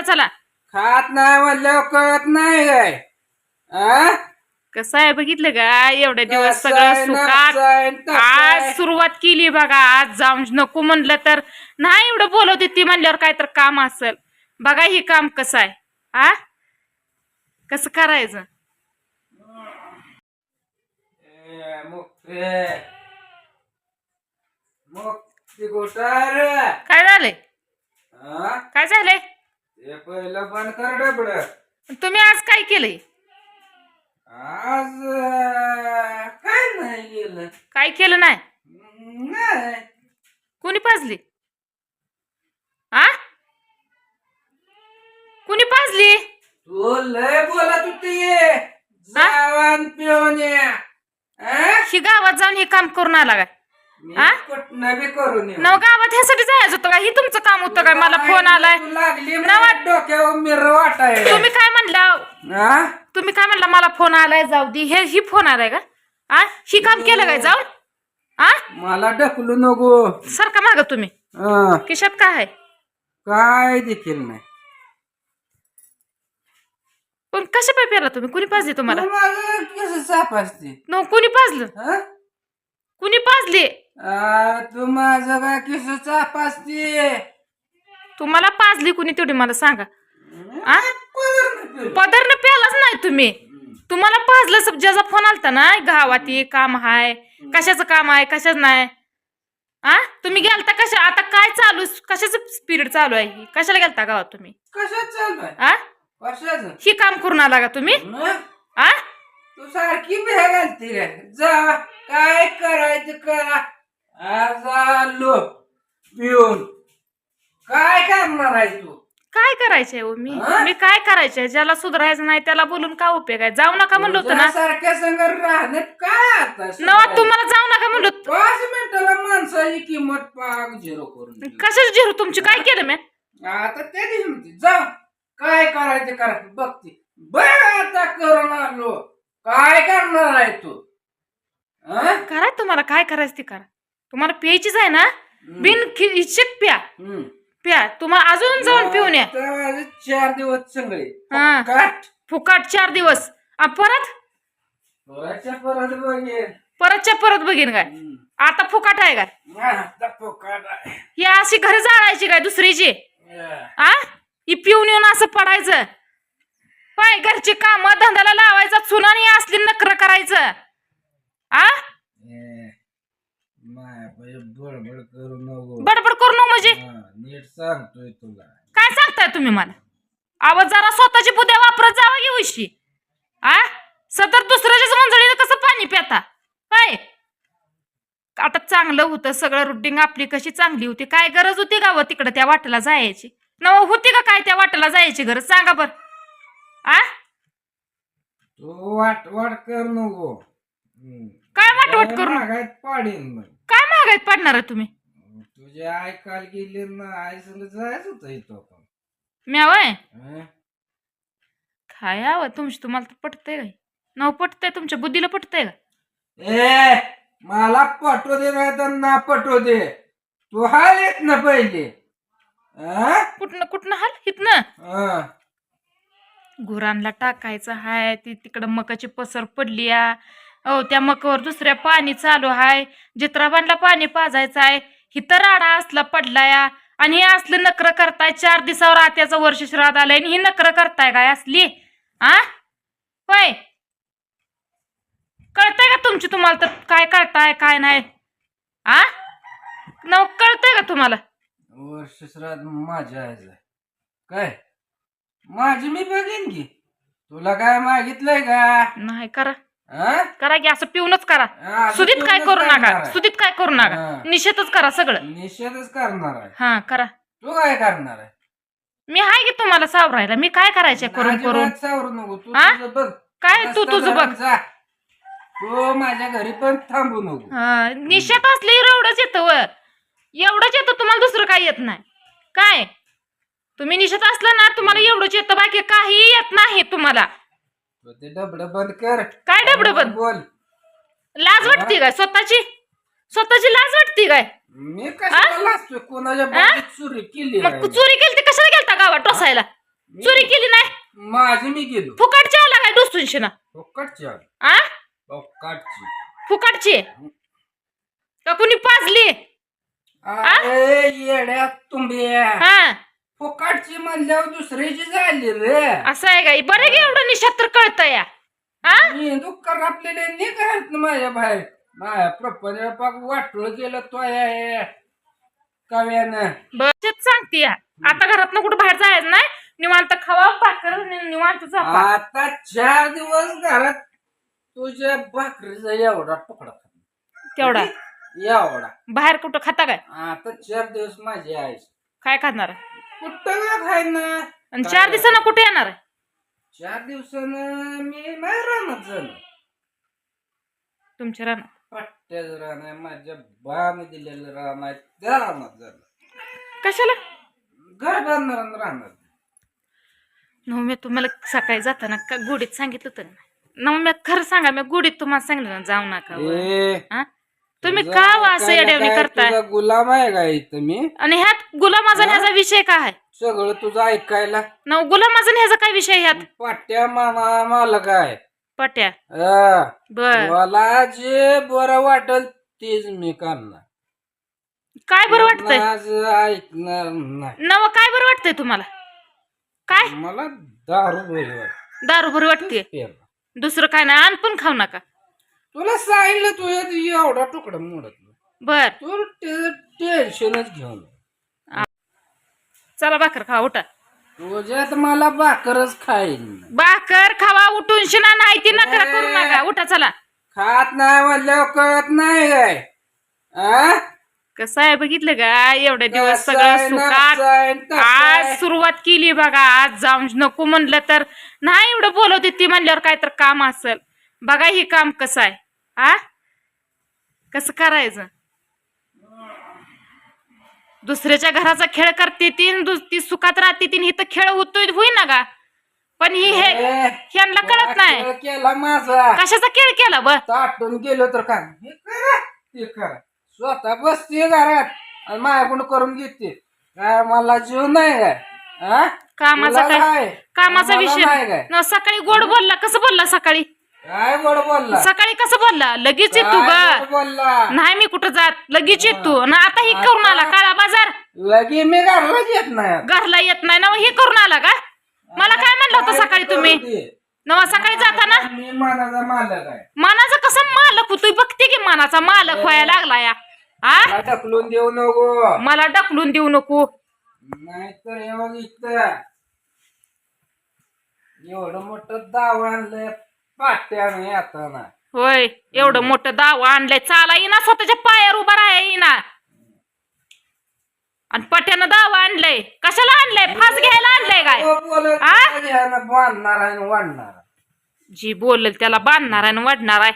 आता चला. खात नाही म्हणल्यावर कळत नाही काय? आ? कसं आहे बघितलं का? एवढे दिवस कसं सगळं आहे, सुखात नसं आहे, तसं आज आहे. सुरुवात केली बघा आज जाऊन नको म्हणलं तर. नाही एवढं बोलवते ती म्हणल्यावर काय तर काम असेल. बघा हे काम कसं आहे. आ? कसं करायचं? ए, मुक्ते मुक्ती कुठार काय झालंय? काय झालंय? ते पहिलं बंद कर डबड. तुम्ही आज काय केलंय? आज अं, काय नाही गेलं काय केलं नाही? नाही. कुणी पाजली? आ? कुणी पाजली? तू लय बोलत होती. जावान पिऊन ये. आ? ही गावात जाऊन हे काम करून आला काय? कुठनं बी करून येऊ. नव गावात ह्यासाठी जायचं होतं का? ही तुमचं काम होतं काय मला फोन आलाय. तू लागली नवा- मला डोक्यावर मिर वाटाय तुम्ही काय म्हणला? हा तुम्ही काय म्हणला? मला फोन आलाय जाऊ दे. हे ही फोन आलाय का? आ? ही काम केलं काय? जाऊन आ? मला ढकलू नको. सारखा माग तुम्ही. हा, खिशात काय आहे? काय देखील नाही. पण कशा पाय पेरला तुम्ही? कुणी पाजली तुम्हाला? तू माझं कसं साप असते? न कुणी पाजलं? हा? कुणी पाजली? तू माझं तुम्हाला पाजली कुणी तेवढी मला सांगा. आ? पदर पदरनं प्यालाच नाही तुम्ही. तुम्हाला पाजलं सब ज्याचा फोन आलता ना गावात ये काम हाय. कशाचं काम आहे कशाच नाही? आ? तुम्ही गेलता कशा? आता काय चालू कशाचं स्पिरिट चालू आहे ही? कशाला गेलता गावात तुम्ही? कशात चालू आ? कशाच? ही काम करून आला का तुम्ही? आ? तू सारखी घालते काय जा काय करायचं करा. आज आलो पिऊन. काय करणार आहे तू? काय करायचंय हो मी? मी काय करायचंय? ज्याला सुधारायचं नाही त्याला बोलून काय उपयोग आहे? जाऊ नका म्हणलं होतं ना. सारख्या संग काय आता नवा तुम्हाला जाऊ नका म्हणलं होतं. पाच मिनिटाला माणसाची किंमत पाक झिरो करून ठेवली. कशाच झिरू? तुमची काय केलं मी? आता दिवशी म्हणते जा. काय करायचं करा बघते. बघ आता करून आलो काय करणार आहे तू? हा? करा तुम्हाला. काय करायचं ते करा. तुम्हाला प्यायचीच आहे ना? बिन खि- इच्छित प्या. प्या. तुम्हाला अजून जाऊन पिऊन या. चार दिवस हा. काट फुकाट चार दिवस. आ, परत? परत परतच्या परत बघीन काय? हम्म. आता फुकाट आहे काय? आहे. ही अशी घरी जाळायची काय दुसरीची? या. आ? ही पिऊन येऊन असं पडायचं. होय घरची काम धंद्याला लावायचा चुनानी असली नकर करायचं आ ए, माय बाई बडबड करू नको. बडबड करू नको म्हणजे? नीट सांगतोय तुला. काय सांगताय तुम्ही मला? आवाज जरा स्वतःची बुद्ध्या वापरत जावा की उशी. आ? सतत दुसऱ्याच्याच मंजळीनं कसं पाणी पिता काय? आता चांगलं होतं सगळं रुटीन आपली कशी चांगली होती. काय गरज होती का व तिकडं त्या वाटेला जायची? न होती का काय त्या वाटेला जायची गरज? सांगा बर. आ? तू वाट वाट कर नको. काय वाटवट करू काय महागाईत पडणार आहे तुम्ही. तुझे आई काल गेली ना आई संग जायच होत इथं आपण. हं? काय यावं तुमची तुम्हाला तर पटतंय काय नव पटतंय तुमच्या बुद्धीला पटतंय का? ए मला पटो दे नाही तर ना पटो दे. तू हाल येत ना पहिले. हं? कुठनं कुठनं हाल? हितनं हं. गुरांना टाकायचं हाय ती तिकडं मकाची पसर पडली या. हो त्या मकावर दुसऱ्या पाणी चालू हाय. जित्राबांना पाणी पाजायचं आहे. हिथं राडा असला पडला या आणि हे असलं नकर करताय चार दिवसावर आत्याचं वर्ष श्राद्ध आलंय आणि ही नकर करताय काय असली? आ? होय. कळतंय का तुमची तुम्हाला तर काय करताय काय नाही? आ? नव कळतंय का तुम्हाला? वर्ष श्राद्ध माझ्या आईचं आहे. काय? माझी मी बघीन की. तुला काय मागितलंय का? नाही करा? करा की असं पिऊनच करा. सुदीत काय करू नका. सुदीत काय करू नका. निषेधच करा सगळं. निषेधच करणार हा करा. तू काय करणार आहे? मी आहे की तुम्हाला सावरायला? मी काय करायचे करून करून? सावरू नको. तू बघ. काय तू तुझं बघ. तू माझ्या घरी पण थांबू नको. हा निषेध असले एवढंच येतं व एवढंच येतं तुम्हाला दुसरं काही येत नाही. काय? तुम्ही निषेध असलं ना तुम्हाला एवढंच येतं. बाकी काही येत नाही तुम्हाला. तू डबड बंद कर. काय डबडं बंद? बोल. लाज वाटते काय स्वतःची? स्वतःची लाज वाटते काय? मी कशाला लाजतोय? कोणाच्या बाबतीत चोरी केली मग आहे? चोरी केली ती कशाला गेलता गावात टोसायला चोरी केली नाही? माझी मी गेलो. फुकटची आला काय डुसूनशी ना? फुकटची आली. आ? फुकटची. फुकटची? का कुणी पाजली? अरे येड्या तुंबिया हा? फुकटची म्हणल्यावर दुसऱ्याची झाली रे. असं आहे का? बरं गे एवढं निशात तर कळतं या. हा? मी दुःख आपल्याला नाही करत ना माझ्या बाहेर. माझ्या प्रपंच वाटलं गेलं तो या कव्यानं. बचत सांगते या. आता घरात कुठं बाहेर जायचं नाही? निवांत खावा भाकर निवांत झोपा. आता चार दिवस घरात तुझ्या भाकरीचा एवढा तुकडा खाल्ला. तेवढा एवढा. बाहेर कुठं खाता काय? आता चार दिवस माझी आहे काय खाणार? कुठं खाय ना? आणि चार दिवसांना कुठे येणार? आहे? चार दिवसानं मी नाही राहणार झालं तुमच्या रानात? पट्ट्याच राहणार माझ्या बाने दिलेलं राहणार त्या राहणार झालं कशाला? घर बांधणार राहणार नऊ मी तुम्हाला सकाळी जाताना का गुडीत सांगितलं होतं ना नऊ मी खरं सांगा मी गुडीत तुम्हाला सांगितलं ना जाऊ नका वर. ए हा? तुम्ही का असं येड्यावणी करताय? गुलाम आहे का इथं मी आणि ह्यात गुलामाजन ह्याचा विषय काय आहे? सगळं तुझं ऐकायला. नऊ गुलामाजन ह्याचा काय विषय आहे ह्यात? पाट्या मामा मालक आहे. पट्या? हा. बर. मला जे बरं वाटल तेच मी करणार. काय बरं वाटतंय? माझं ऐकणार नाही. नव काय बरं वाटतंय तुम्हाला? काय? मला दारू बरी वाटते. दारू बरं वाटते दुसरं काय नाही आण पण खाऊ नका. तुला सांगितलं तुझ्या एवढा तुकडा मोडत. बर. तू ते- टेन्शनच घेऊन चला भाकर खावा उठा. तुझ्यात मला भाकरच खाईन भाकर खावा उठून शिना नाही ती नकरा करू नका. उठा चला. खात नाही म्हणल्यावर कळत नाही काय. आ? कसं आहे बघितलं का? एवढे दिवस कसं सगळं आहे, सुखात नसं आहे, तसं आज आहे. सुरुवात केली बघा. आज जाऊन नको म्हणलं तर. नाही एवढं बोलवते ती म्हणल्यावर काय तर काम असेल. बघा ही काम कसं आहे. आ? कसं करायचं? दुसऱ्याच्या घराचा खेळ करते ती न दुस- ती सुखात राहते ती न इथं खेळ होतोय होई ना का? पण ही हे ए, ह्यांना कळत नाही. केला माझा. कशाचा खेळ केला ब ताटून गेलो तर काय? हे करा ते करा. स्वतः बसते घरात आणि माझ्याकडून करून घेते. काय मला जीव नाही काय? कामाचा काय? कामाचा मला विषय नाही. काय न, सकाळी गोड बोलला. कसं बोलला सकाळी? काय गोड बोलला? सकाळी कसं बोलला? लगेच ये तू काय ग. बोलला? नाही मी कुठं जात? लगेच येत तू. ना आता ही करून आला काळा बाजार. लगे मी घरलाच येत नाही घरला येत नाही. ना हे करून आला का? मला काय म्हणलं होतं सकाळी तुम्ही? नवा सकाळी जाताना? मी मनाचा मालक आहे. मानाचा कसा मालक होतोय बघते की मानाचा मालक व्हायला लागला या. आ? मला ढकलून देऊ नको. मला ढकलून देऊ नको. नाहीतर हे बघ इथं. एवढं मोठं दाव आणलंय. पाट्याने येताना होय एवढं मोठं दाव आणलंय. चाला येईना स्वतःच्या पायावर उभा राहा येईना आणि पट्यानं दाव आणलंय. कशाला आणलंय? फास घ्यायला आणलंय काय? बोलत आ? आहे आणि वाढणार जी बोलल त्याला बांधणार आहे आणि वाढणार आहे.